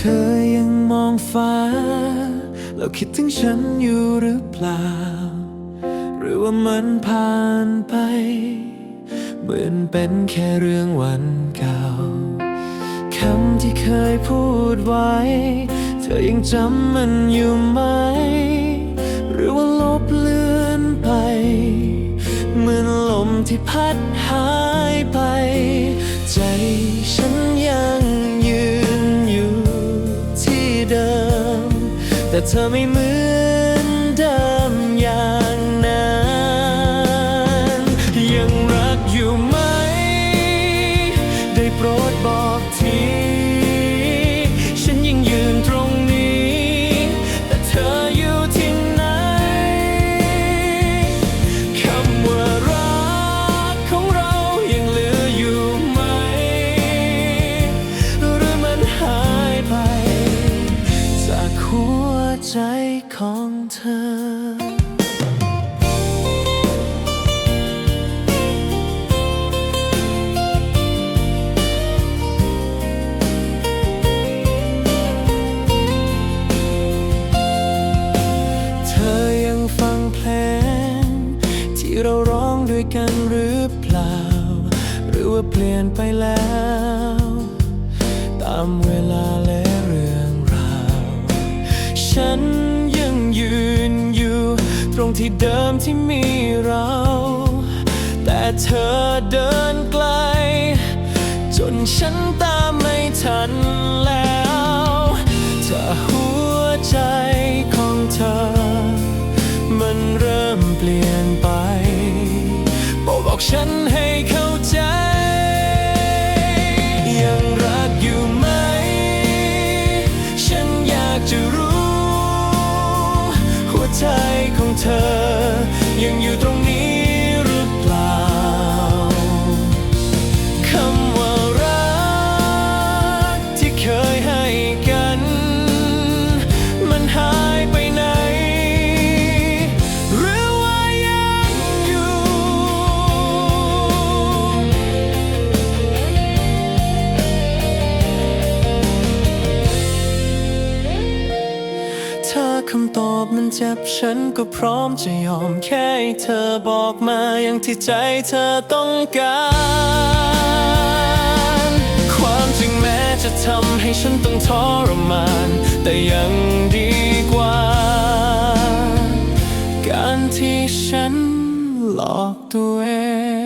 ธอยังมองฟ้า แล้วคิดถึงฉันอยู่หรือเปล่า หรือว่ามันผ่านไป เหมือนเป็นแค่เรื่องวันเก่าคำที่เคยพูดไว้ เธอยังจำมันอยู่ไหม หรือว่าลบเลือนไป เหมือนลมที่พัดหายไป ใจฉ แต่เธอไม่เหมือน ว่าเปลี่ยนไปแล้ว ตามเวลาและเรื่องราว ฉันยังยืนอยู่ ตรงที่เดิมที่มีเรา แต่เธอเดินไกล จนฉันตามไม่ทันแล้วถ้าหัวใจของเธอ มันเริ่มเปลี่ยนไปโปรดบอกฉันให้เข้าใจ เธอ ยังอยู่ตรง เธอคำตอบมันเจ็บฉันก็พร้อมจะยอมแค่เธอบอกมาอย่างที่ใจเธอต้องการ ความจริงแม้จะทำให้ฉันต้องทรมาน แต่ยังดีกว่า การที่ฉันหลอกตัวเอง